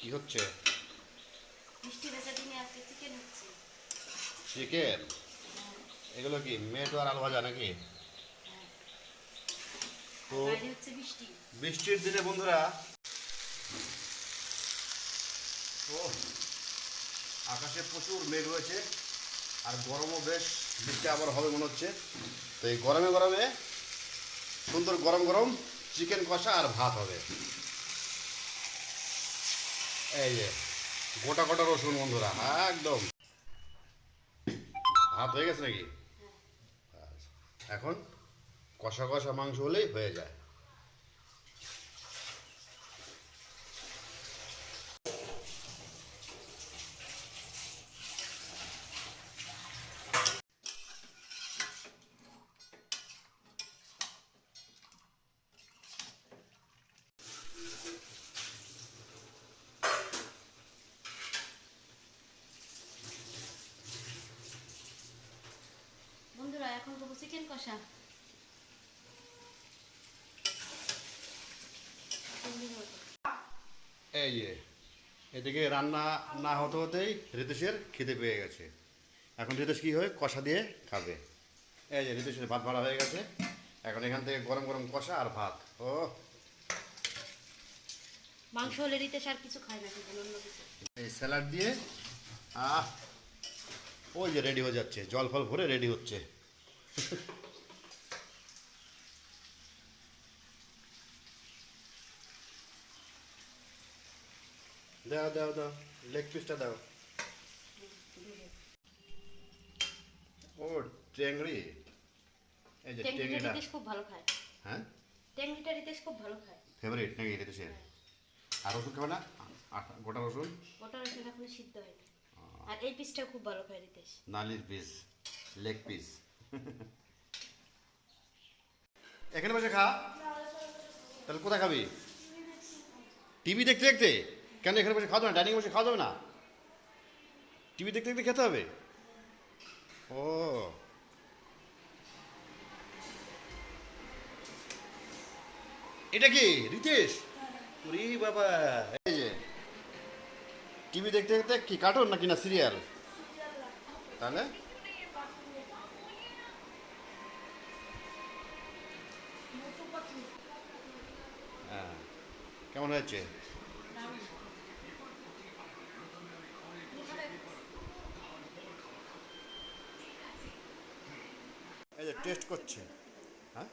কি হচ্ছে? মিষ্টি বেচা দিনে আজকে চিকেন হচ্ছে। চিকেন এগুলো কি মেটো আর আলু ভাজা নাকি তো হচ্ছে বৃষ্টি বৃষ্টির দিনে বন্ধুরা ও আকাশে প্রচুর মেঘ রয়েছে আর গরমও বেশ বৃষ্টি আবার হবে মনে হচ্ছে। তো এই গরমে গরমে সুন্দর গরম গরম চিকেন কষা আর ভাত হবে। এই যে, গোটা গোটা রসুন বন্ধুরা, একদম ভাত হয়ে গেছে নাকি আচ্ছা। এখন কষা কষা মাংস হলেই হয়ে যায় বন্ধুরা এখন করব চিকেন কষা। এই যে এদিকে রান্না না হতে হতেই ঋতুষের খিদে পেয়ে গেছে। এখন ঋতুষ কী হয়? কষা দিয়ে খাবে। এই যে ঋতুষের ভাত ভাড়া হয়ে গেছে। এখন এখান থেকে গরম গরম কষা আর ভাত। ও। মাংস হলে রিতেশ আর কিছু খায় না কিন্তু অন্য কিছু। এই স্যালাড দিয়ে আহ ওই যে রেডি হয়ে যাচ্ছে জল ফল ভরে রেডি হচ্ছে। দাও দাও দাও লেগ পিসটা দাও। ও ট্যাংরি এই যে ট্যাংরিটা রিতেশ খুব ভালো খায়। হ্যাঁ? ট্যাংরিটা রিতেশ খুব ভালো খায়। ফেভারিট নাকি এটা সে আর রসুন খাবে না? গোটা রসুন? গোটা রসুন এখন সিদ্ধ হয়নি। আর এই পিসটা খুব ভালো খায় রিতেশ। নালির পিস লেগ পিস এখানে বসে খা। তাহলে কোথায় খাবি? টিভি দেখতে দেখতে? কেন এখানে বসে খাওয়া যাবে না? ডাইনিং বসে খাওয়া যাবে না? টিভি দেখতে দেখতে খেতে হবে? ও। এটা কি? রিতেশ? ওরে বাবা। এই যে। টিভি দেখতে দেখতে কি? কার্টুন নাকি না সিরিয়াল তাহলে? হ্যাঁ কেমন হয়েছে এই যে টেস্ট করছে। হ্যাঁ?